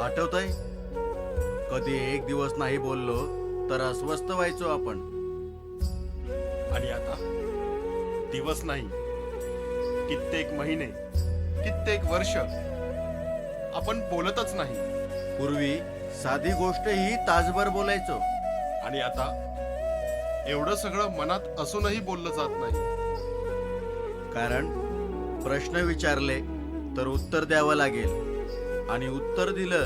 आठवतंय? कधी एक दिवस नाही बोललो तर अस्वस्थ व्हायचो आपण. आणि आता? दिवस नाही कित्येक महिने कित्येक वर्ष आपण बोलतच नाही. पूर्वी साधी गोष्ट ही तासभर बोलायचो. आणि आता एवढं सगळं मनात असूनही बोललं जात नाही. कारण प्रश्न विचारले तर उत्तर द्यावं लागेल. आणि उत्तर दिलं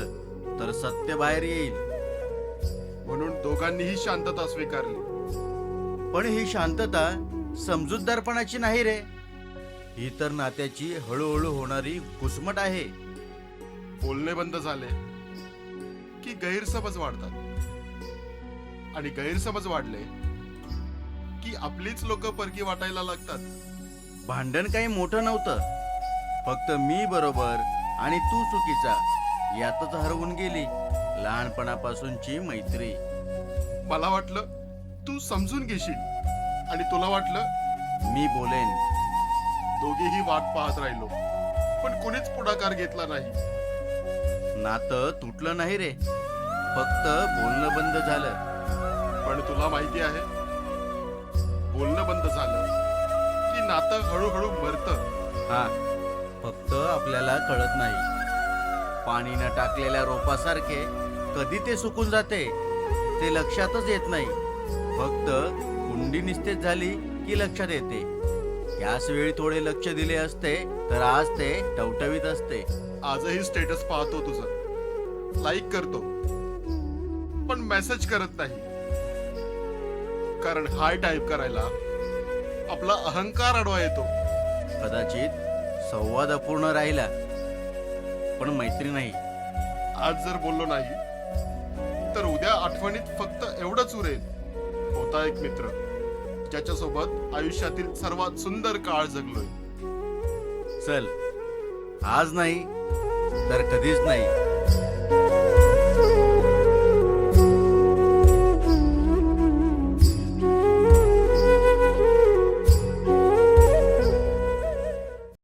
तर सत्य बाहेर येईल. म्हणून दोघांनीही शांतता स्वीकारली. पण ही शांतता समजूतदारपणाची नाही रे. ही तर नात्याची हळूहळू होणारी घुसमट आहे. बोलणे बंद झाले की गैरसमज वाढतात. आणि गैरसमज वाढले की आपलीच लोक परकी वाटायला लागतात. भांडण काही मोठं नव्हतं. फक्त मी बरोबर आणि तू चुकीचा. यातच हरवून गेली. लहानपणापासूनची मैत्री. मला वाटलं तू समजून घेशील. आणि तुला वाटलं मी बोलेन. दोघेही वाट पाहत राहिलो. पण कुणीच पुढाकार घेतला नाही. नातं तुटलं नाही रे. फक्त बोलणं बंद झालं. पण तुला माहिती आहे बोलणं बंद झालं. की नातं हळूहळू मरतं. हा. आपल्याला कळत नाही. पाणी न टाकलेल्या रोपासारखे कधी ते सुकून जाते ते लक्षातच येत नाही. फक्त कुंडी निस्तेज झाली की लक्षात येते. याच वेळी थोडे लक्ष दिले असते तर आज ते टवटवीत असते. आजही स्टेटस पाहतो तुझं. लाईक करतो. पण मेसेज करत नाही. कारण हाय टाईप करायला आपला अहंकार अडवा येतो. कदाचित संवाद अपूर्ण राहिला पण मैत्री नाही. आज जर बोललो नाही तर उद्या आठवणीत फक्त एवढंच उरेल. होता एक मित्र ज्याच्यासोबत आयुष्यातील सर्वात सुंदर काळ जगलोय. चल आज नाही तर कधीच नाही.